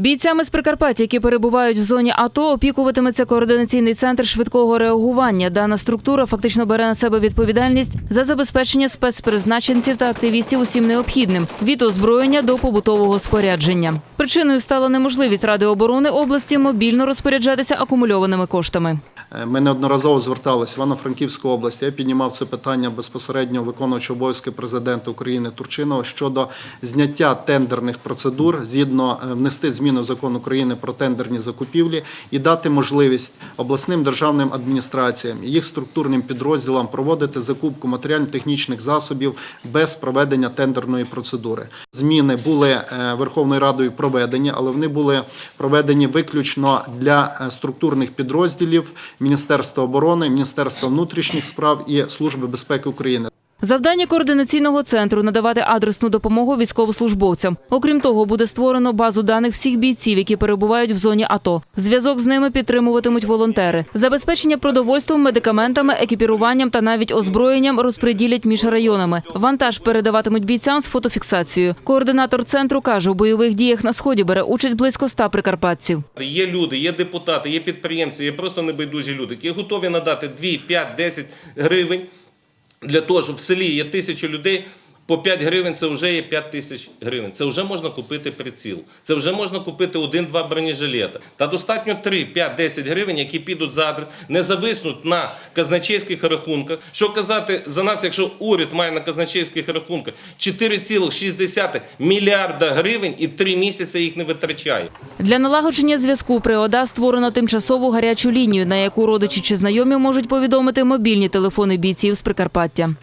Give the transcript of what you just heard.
Бійцями з Прикарпаття, які перебувають в зоні АТО, опікуватиметься координаційний центр швидкого реагування. Дана структура фактично бере на себе відповідальність за забезпечення спецпризначенців та активістів усім необхідним від озброєння до побутового спорядження. Причиною стала неможливість Ради оборони області мобільно розпоряджатися акумульованими коштами. Е, Ми неодноразово зверталися в Івано-Франківську область. Я піднімав це питання безпосередньо виконуючого обов'язки президента України Турчинова щодо зняття тендерних процедур, згідно е, внести зміни в закон України про тендерні закупівлі і дати можливість обласним державним адміністраціям їх структурним підрозділам проводити закупку матеріально-технічних засобів без проведення тендерної процедури. Зміни були е, Верховною Радою проведені, але вони були проведені виключно для структурних підрозділів Міністерства оборони, Міністерства внутрішніх справ і Служби безпеки України. Завдання координаційного центру надавати адресну допомогу військовослужбовцям. Окрім того, буде створено базу даних всіх бійців, які перебувають в зоні АТО. Зв'язок з ними підтримуватимуть волонтери. Забезпечення продовольством, медикаментами, екіпіруванням та навіть озброєнням розподілять між районами. Вантаж передаватимуть бійцям з фотофіксацією. Координатор центру каже, у бойових діях на сході бере участь близько ста прикарпатців. Є люди, є депутати, є підприємці, є просто небайдужі люди, які готові надати 2, 5, 10 гривень для того, щоб в селі є тисячі людей. По 5 гривень це вже є 5 тисяч гривень. Це вже можна купити приціл. Це вже можна купити один-два бронежилета. Та достатньо 3, 5, 10 гривень, які підуть за адрес, не зависнуть на казначейських рахунках. Що казати за нас, якщо уряд має на казначейських рахунках 4,6 мільярда гривень і 3 місяці їх не витрачає. Для налагодження зв'язку при ОДА створено тимчасову гарячу лінію, на яку родичі чи знайомі можуть повідомити мобільні телефони бійців з Прикарпаття.